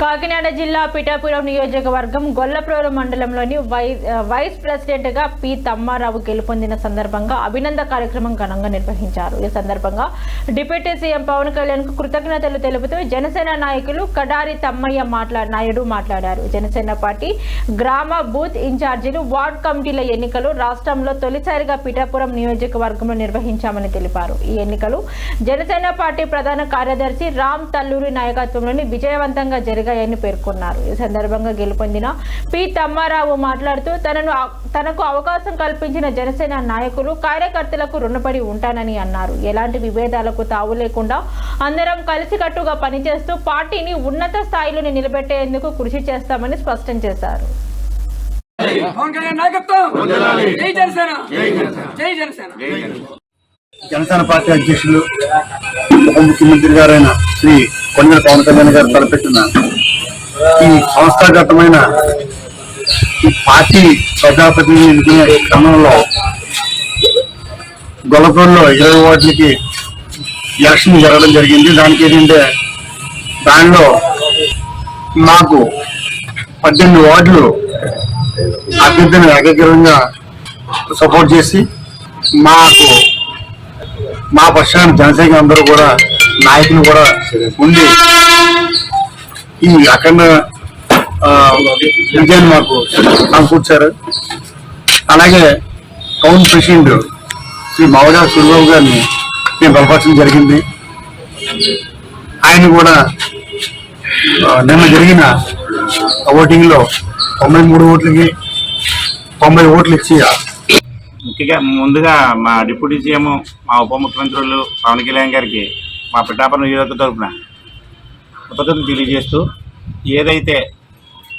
కాకినాడ జిల్లా పిఠాపురం నియోజకవర్గం గొల్లప్రోలు మండలంలోని వై- వైస్ ప్రెసిడెంట్గా పి. తమ్మారావు గెలుపొందిన సందర్భంగా అభినంద కార్యక్రమం ఘనంగా నిర్వహించారు. ఈ సందర్భంగా డిప్యూటీ సీఎం పవన్ కళ్యాణ్కు కృతజ్ఞతలు తెలుపుతూ జనసేన నాయకులు కడారి తమ్మయ్య మాట్లా నాయుడు మాట్లాడారు. జనసేన పార్టీ గ్రామ బూత్ ఇన్ఛార్జీలు వార్డ్ కమిటీల ఎన్నికలు రాష్ట్రంలో తొలిసారిగా పిఠాపురం నియోజకవర్గంలో నిర్వహించామని తెలిపారు. ఈ ఎన్నికలు జనసేన పార్టీ ప్రధాన కార్యదర్శి రామ్ తల్లూరి నాయకత్వంలోని విజయవంతంగా జరిగాయని పేర్కొన్నారు. ఈ సందర్భంగా గెలుపొందిన పి. తమ్మారావు మాట్లాడుతూ తనను తనకు అవకాశం కల్పించిన జనసేన నాయకులు కార్యకర్తలకు రుణపడి ఉంటానని అన్నారు. ఎలాంటి విభేదాలకు తావు లేకుండా అందరం కలిసికట్టుగా పనిచేస్తూ పార్టీని ఉన్నత స్థాయిలో నిలబెట్టేందుకు కృషి చేస్తామని స్పష్టం చేశారు. జనసేన! జై జనసేన! జనసేన పార్టీ అధ్యక్షులు ఉప ముఖ్యమంత్రి గారైన శ్రీ కొండల పవన్ కళ్యాణ్ గారు తలపెట్టిన ఈ సంస్థాగతమైన ఈ పార్టీ ప్రజాప్రతినిధి ఎన్నుకునే క్రమంలో గొలపూర్లో ఇరవై ఓట్లకి ఎలక్షన్ జరగడం జరిగింది. దానికి ఏంటంటే దానిలో మాకు పద్దెనిమిది వార్డులు అభ్యర్థిని ఏకగ్రంగా సపోర్ట్ చేసి మాకు మా పక్షాన్ని జనసేన అందరూ కూడా నాయకులు కూడా ఉండి ఈ అఖండ విజయాన్ని మాకు సమకూర్చారు. అలాగే టౌన్ ప్రెసిడెంట్ శ్రీ మావగా సురబాబు గారిని మేము బలపరచడం జరిగింది. ఆయన కూడా నిన్న జరిగిన ఓటింగ్లో తొంభై మూడు ఓట్లకి తొంభై ఓట్లు ఇచ్చి ముఖ్యంగా ముందుగా మా డిప్యూటీ సీఎం మా ఉప ముఖ్యమంత్రులు పవన్ కళ్యాణ్ గారికి మా పిఠాపురం నియోజకవర్గ తరఫున కృతజ్ఞతలు తెలియజేస్తూ ఏదైతే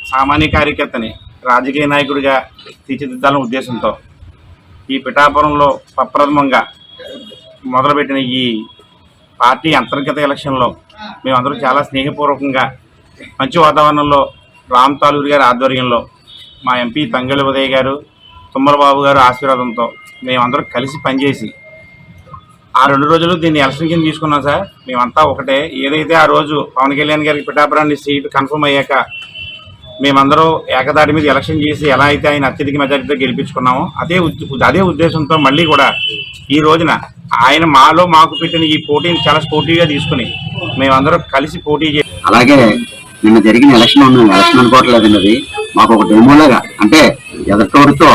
సామాన్య కార్యకర్తని రాజకీయ నాయకుడిగా తీర్చిదిద్దాలనే ఉద్దేశంతో ఈ పిఠాపురంలో ప్రప్రథమంగా మొదలుపెట్టిన ఈ పార్టీ అంతర్గత ఎలక్షన్లో మేమందరూ చాలా స్నేహపూర్వకంగా మంచి వాతావరణంలో రామ్ తాలూరి గారి ఆధ్వర్యంలో మా ఎంపీ తంగళి ఉదయ్ గారు తుమ్మలబాబు గారు ఆశీర్వాదంతో మేమందరం కలిసి పనిచేసి ఆ రెండు రోజులు దీన్ని ఎలక్షన్ కింద తీసుకున్నాం సార్. మేమంతా ఒకటే. ఏదైతే ఆ రోజు పవన్ కళ్యాణ్ గారికి పిఠాపురాన్ని సీట్ కన్ఫర్మ్ అయ్యాక మేమందరూ ఏకదాటి మీద ఎలక్షన్ చేసి ఎలా అయితే ఆయన అత్యధిక మెజారిటీతో గెలిపించుకున్నామో అదే అదే ఉద్దేశంతో మళ్ళీ కూడా ఈ రోజున ఆయన మాలో మాకు పెట్టిన ఈ పోటీని చాలా స్పోర్టివ్గా తీసుకుని మేమందరం కలిసి పోటీ చేసి అలాగే నిన్న జరిగిన ఎలక్షన్ మేము ఎలక్షన్ అనుకోవట్లేదన్నది అది మాకు ఒక డెమోలాగా అంటే ఎదటోడితో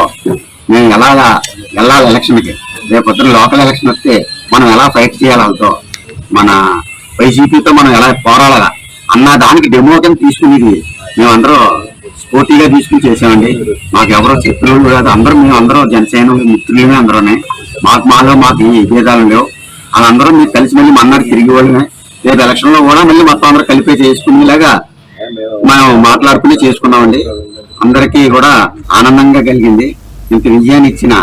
మేము ఎలాగా వెళ్ళాలి ఎలక్షన్కి? రేపు పొద్దున లోకల్ ఎలక్షన్ వస్తే మనం ఎలా ఫైట్ చేయాలి వాళ్ళతో మన వైసీపీతో మనం ఎలా పోరాడాలా అన్న దానికి డెమో కింద తీసుకునేది మేమందరూ స్పోర్టీగా తీసుకుని చేసామండి మాకు ఎవరో చెప్పిన వాళ్ళు కాదు అందరూ మేము అందరం జనసేన మిత్రులమే అందరూనే. మాకు మాలో మాకు ఏ భేదాలు లేవు. వాళ్ళందరూ మీరు కలిసి మళ్ళీ మన్నాడు తిరిగి వాళ్ళమే రేపు ఎలక్షన్లో కూడా మళ్ళీ మొత్తం అందరూ కలిపే చేసుకునేలాగా మనం మాట్లాడుకుని చేసుకున్నామండి. అందరికీ కూడా ఆనందంగా కలిగింది. ఇంత విజయాన్ని ఇచ్చిన